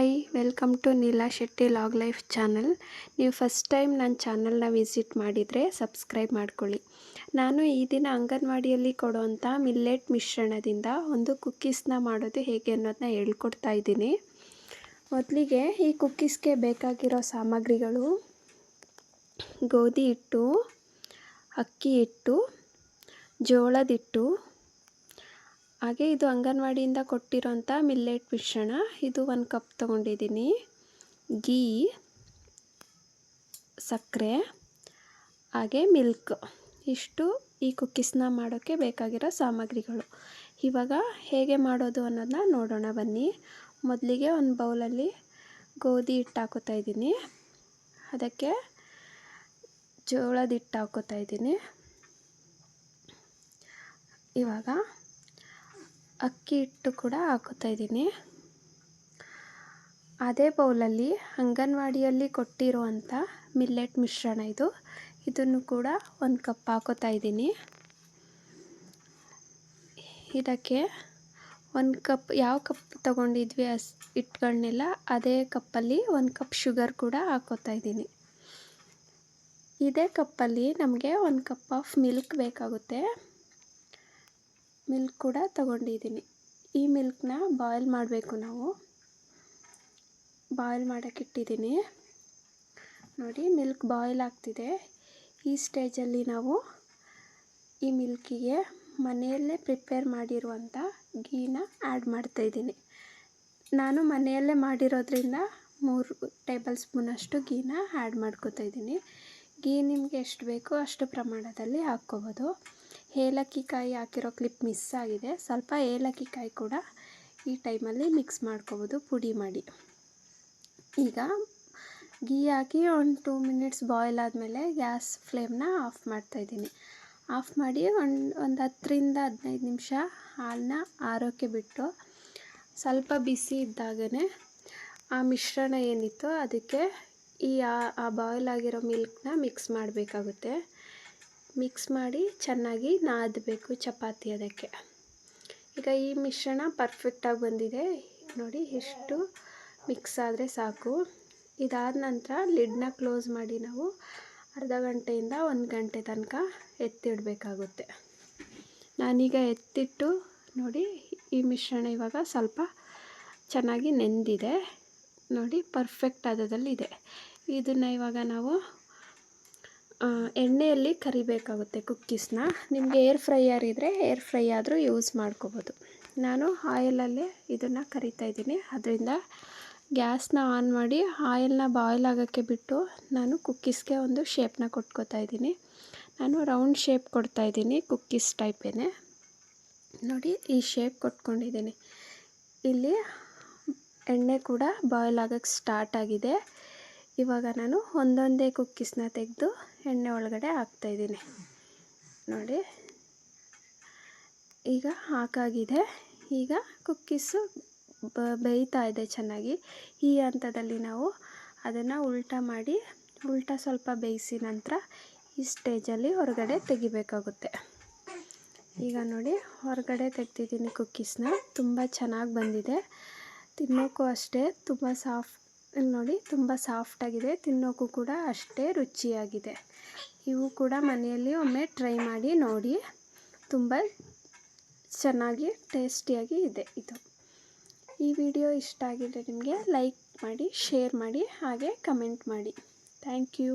Hi welcome to Neela Shetty vlog life channel ನೀವು first time ನನ್ನ ಚಾನಲ್ನ visit ಮಾಡಿದರೆ ಸಬ್ಸ್ಕ್ರೈಬ್ ಮಾಡ್ಕೊಳ್ಳಿ. ನಾನು ಈ ದಿನ ಅಂಗನವಾಡಿಯಲ್ಲಿ ಕೊಡುವಂಥ ಮಿಲ್ಲೆಟ್ ಮಿಶ್ರಣದಿಂದ ಒಂದು ಕುಕ್ಕೀಸ್ನ ಮಾಡೋದು ಹೇಗೆ ಅನ್ನೋದನ್ನ ಹೇಳ್ಕೊಡ್ತಾ ಇದ್ದೀನಿ. ಮೊದಲಿಗೆ ಈ ಕುಕ್ಕೀಸ್ಗೆ ಬೇಕಾಗಿರೋ ಸಾಮಗ್ರಿಗಳು ಗೋಧಿ ಹಿಟ್ಟು, ಅಕ್ಕಿ ಹಿಟ್ಟು, ಜೋಳದ ಹಿಟ್ಟು ಹಾಗೆ ಇದು ಅಂಗನವಾಡಿಯಿಂದ ಕೊಟ್ಟಿರೋಂಥ ಮಿಲ್ಲೆಟ್ ಮಿಶ್ರಣ. ಇದು ಒಂದು ಕಪ್ ತೊಗೊಂಡಿದ್ದೀನಿ. ಗೀ, ಸಕ್ಕರೆ, ಹಾಗೆ ಮಿಲ್ಕ್. ಇಷ್ಟು ಈ ಕುಕ್ಕೀಸ್ನ ಮಾಡೋಕ್ಕೆ ಬೇಕಾಗಿರೋ ಸಾಮಗ್ರಿಗಳು. ಇವಾಗ ಹೇಗೆ ಮಾಡೋದು ಅನ್ನೋದನ್ನ ನೋಡೋಣ ಬನ್ನಿ. ಮೊದಲಿಗೆ ಒಂದು ಬೌಲಲ್ಲಿ ಗೋಧಿ ಹಿಟ್ಟು ಹಾಕೋತಾ ಇದ್ದೀನಿ. ಅದಕ್ಕೆ ಜೋಳದ ಹಿಟ್ಟು ಹಾಕೋತಾ ಇದ್ದೀನಿ. ಇವಾಗ ಅಕ್ಕಿ ಹಿಟ್ಟು ಕೂಡ ಹಾಕೋತಾ ಇದ್ದೀನಿ. ಅದೇ ಬೌಲಲ್ಲಿ ಅಂಗನವಾಡಿಯಲ್ಲಿ ಕೊಟ್ಟಿರುವಂಥ ಮಿಲ್ಲೆಟ್ ಮಿಶ್ರಣ ಇದು. ಇದನ್ನು ಕೂಡ ಒಂದು ಕಪ್ ಹಾಕೋತಾ ಇದ್ದೀನಿ. ಇದಕ್ಕೆ ಒಂದು ಕಪ್, ಯಾವ ಕಪ್ ತಗೊಂಡಿದ್ವಿ ಅಸ್ ಹಿಟ್ಟುಗಳನ್ನೆಲ್ಲ ಅದೇ ಕಪ್ಪಲ್ಲಿ ಒಂದು ಕಪ್ ಶುಗರ್ ಕೂಡ ಹಾಕೋತಾ ಇದ್ದೀನಿ. ಇದೇ ಕಪ್ಪಲ್ಲಿ ನಮಗೆ ಒಂದು ಕಪ್ ಆಫ್ ಮಿಲ್ಕ್ ಬೇಕಾಗುತ್ತೆ. ಮಿಲ್ಕ್ ಕೂಡ ತಗೊಂಡಿದ್ದೀನಿ. ಈ ಮಿಲ್ಕ್ನ ಬಾಯ್ಲ್ ಮಾಡಬೇಕು ನಾವು. ಬಾಯ್ಲ್ ಮಾಡೋಕ್ಕಿಟ್ಟಿದ್ದೀನಿ ನೋಡಿ, ಮಿಲ್ಕ್ ಬಾಯ್ಲ್ ಆಗ್ತಿದೆ. ಈ ಸ್ಟೇಜಲ್ಲಿ ನಾವು ಈ ಮಿಲ್ಕಿಗೆ ಮನೆಯಲ್ಲೇ ಪ್ರಿಪೇರ್ ಮಾಡಿರುವಂಥ ಗೀನ ಆ್ಯಡ್ ಮಾಡ್ತಾಯಿದ್ದೀನಿ ನಾನು ಮನೆಯಲ್ಲೇ ಮಾಡಿರೋದ್ರಿಂದ ಮೂರು ಟೇಬಲ್ ಸ್ಪೂನಷ್ಟು ಗೀನ ಆ್ಯಡ್ ಮಾಡ್ಕೋತಾ ಇದ್ದೀನಿ. ಗೀ ನಿಮಗೆ ಎಷ್ಟು ಬೇಕೋ ಅಷ್ಟು ಪ್ರಮಾಣದಲ್ಲಿ ಹಾಕ್ಕೋಬೋದು. ಏಲಕ್ಕಿ ಕಾಯಿ ಹಾಕಿರೋ ಕ್ಲಿಪ್ ಮಿಸ್ ಆಗಿದೆ. ಸ್ವಲ್ಪ ಏಲಕ್ಕಿ ಕಾಯಿ ಕೂಡ ಈ ಟೈಮಲ್ಲಿ ಮಿಕ್ಸ್ ಮಾಡ್ಕೋಬೋದು, ಪುಡಿ ಮಾಡಿ. ಈಗ ಗೀ ಹಾಕಿ ಒಂದು ಟೂ ಮಿನಿಟ್ಸ್ ಬಾಯ್ಲ್ ಆದಮೇಲೆ ಗ್ಯಾಸ್ ಫ್ಲೇಮ್ನ ಆಫ್ ಮಾಡ್ತಾಯಿದ್ದೀನಿ ಆಫ್ ಮಾಡಿ ಒಂದು ಒಂದು ಹತ್ತರಿಂದ ಹದಿನೈದು ನಿಮಿಷ ಹಾಲನ್ನ ಆರೋಕ್ಕೆ ಬಿಟ್ಟು ಸ್ವಲ್ಪ ಬಿಸಿ ಇದ್ದಾಗನೇ ಆ ಮಿಶ್ರಣ ಏನಿತ್ತು ಅದಕ್ಕೆ ಈ ಆ ಬಾಯ್ಲ್ ಆಗಿರೋ ಮಿಲ್ಕ್ನ ಮಿಕ್ಸ್ ಮಾಡಬೇಕಾಗುತ್ತೆ. ಮಿಕ್ಸ್ ಮಾಡಿ ಚೆನ್ನಾಗಿ ನಾದಬೇಕು ಚಪಾತಿ ಅದಕ್ಕೆ. ಈಗ ಈ ಮಿಶ್ರಣ ಪರ್ಫೆಕ್ಟಾಗಿ ಬಂದಿದೆ. ನೋಡಿ ಎಷ್ಟು ಮಿಕ್ಸ್ ಆದರೆ ಸಾಕು. ಇದಾದ ನಂತರ ಲಿಡ್ನ ಕ್ಲೋಸ್ ಮಾಡಿ ನಾವು ಅರ್ಧ ಗಂಟೆಯಿಂದ ಒಂದು ಗಂಟೆ ತನಕ ಎತ್ತಿಡಬೇಕಾಗುತ್ತೆ. ನಾನೀಗ ಎತ್ತಿಟ್ಟು ನೋಡಿ ಈ ಮಿಶ್ರಣ ಇವಾಗ ಸ್ವಲ್ಪ ಚೆನ್ನಾಗಿ ನೆಂದಿದೆ. ನೋಡಿ ಪರ್ಫೆಕ್ಟ್ ಆದದಲ್ಲಿದೆ ಇದನ್ನು ಇವಾಗ ನಾವು ಎಣ್ಣೆಯಲ್ಲಿ ಕರಿಬೇಕಾಗುತ್ತೆ ಕುಕ್ಕೀಸ್ನ. ನಿಮಗೆ ಏರ್ ಫ್ರೈಯರ್ ಇದ್ದರೆ ಏರ್ ಫ್ರೈ ಆದರೂ ಯೂಸ್ ಮಾಡ್ಕೋಬೋದು. ನಾನು ಆಯಲಲ್ಲೇ ಇದನ್ನು ಕರಿತಾ ಇದ್ದೀನಿ. ಅದರಿಂದ ಗ್ಯಾಸ್ನ ಆನ್ ಮಾಡಿ ಆಯಿಲ್ನ ಬಾಯ್ಲ್ ಆಗೋಕ್ಕೆ ಬಿಟ್ಟು ನಾನು ಕುಕ್ಕೀಸ್ಗೆ ಒಂದು ಶೇಪ್ನ ಕೊಟ್ಕೋತಾ ಇದ್ದೀನಿ. ನಾನು ರೌಂಡ್ ಶೇಪ್ ಕೊಡ್ತಾ ಇದ್ದೀನಿ ಕುಕ್ಕೀಸ್ ಟೈಪೇ ನೋಡಿ ಈ ಶೇಪ್ ಕೊಟ್ಕೊಂಡಿದ್ದೀನಿ. ಇಲ್ಲಿ ಎಣ್ಣೆ ಕೂಡ ಬಾಯ್ಲ್ ಆಗೋಕ್ಕೆ ಸ್ಟಾರ್ಟ್ ಆಗಿದೆ. ಇವಾಗ ನಾನು ಒಂದೊಂದೇ ಕುಕ್ಕೀಸ್ನ ತೆಗೆದು ಎಣ್ಣೆ ಒಳಗಡೆ ಹಾಕ್ತಾಯಿದ್ದೀನಿ ನೋಡಿ. ಈಗ ಹಾಕಾಗಿದೆ. ಈಗ ಕುಕ್ಕೀಸು ಬೇಯ್ತಾ ಇದೆ ಚೆನ್ನಾಗಿ. ಈ ಹಂತದಲ್ಲಿ ನಾವು ಅದನ್ನು ಉಲ್ಟಾ ಮಾಡಿ, ಉಲ್ಟಾ ಸ್ವಲ್ಪ ಬೇಯಿಸಿ ನಂತರ ಈ ಸ್ಟೇಜಲ್ಲಿ ಹೊರಗಡೆ ತೆಗಿಬೇಕಾಗುತ್ತೆ. ಈಗ ನೋಡಿ, ಹೊರಗಡೆ ತೆಗ್ದಿದ್ದೀನಿ ಕುಕ್ಕೀಸ್ನ. ತುಂಬ ಚೆನ್ನಾಗಿ ಬಂದಿದೆ. ತಿನ್ನೋಕ್ಕೂ ಅಷ್ಟೇ, ತುಂಬ ಸಾಫ್ಟ್ ನೋಡಿ, ತುಂಬ ಸಾಫ್ಟಾಗಿದೆ ತಿನ್ನೋಕ್ಕೂ ಕೂಡ ಅಷ್ಟೇ ರುಚಿಯಾಗಿದೆ. ಇವು ಕೂಡ ಮನೆಯಲ್ಲಿ ಒಮ್ಮೆ ಟ್ರೈ ಮಾಡಿ ನೋಡಿ, ತುಂಬ ಚೆನ್ನಾಗಿ ಟೇಸ್ಟಿಯಾಗಿ ಇದೆ ಇದು. ಈ ವಿಡಿಯೋ ಇಷ್ಟ ಆಗಿದೆ ನಿಮಗೆ ಲೈಕ್ ಮಾಡಿ ಶೇರ್ ಮಾಡಿ, ಹಾಗೆ ಕಮೆಂಟ್ ಮಾಡಿ. Thank you